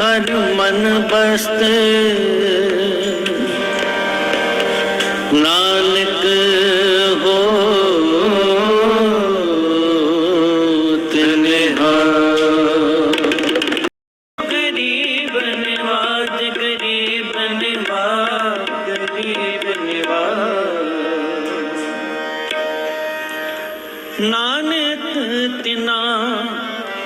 ਹਰ ਮਨ ਬਸਤ ਨਾਨਕ ਹੋ ਤਿਨਹਾ ਗਰੀਬ ਨਿਵਾਜ ਗਰੀਬ ਨਿਵਾਜ ਗਰੀਬ ਨਿਵਾਜ। ਨਾਨਕ ਤਿਨਾ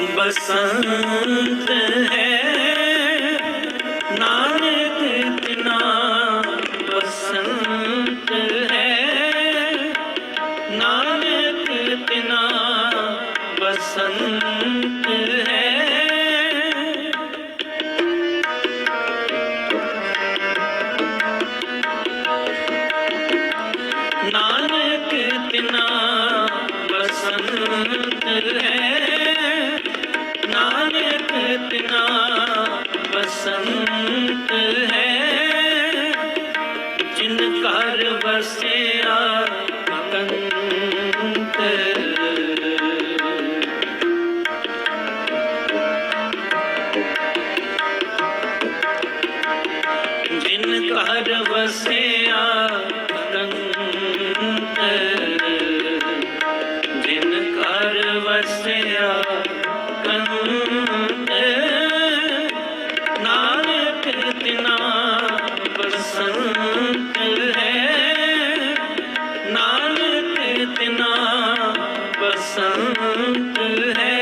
ਬਸੰਤ ਹੈ। ਨਾਨਕ ਤਿਨਾ ਬਸੰਤ ਹੈ। ਨਾਨਕ ਤਿਨਾ ਬਸੰਤ ਹੈ। ਨਾਨਕ ਤਿਨਾ ਬਸੰਤ ਹੈ। ਨਾਨਕ ਤਿਨਾ ਬਸੰਤ ਹੈ ਜਿਨ ਘਰ ਵਸਿਆ ਕੰਤ ਜਿਨ ਘਰ ਵਸਿਆ ਬਸੰਤ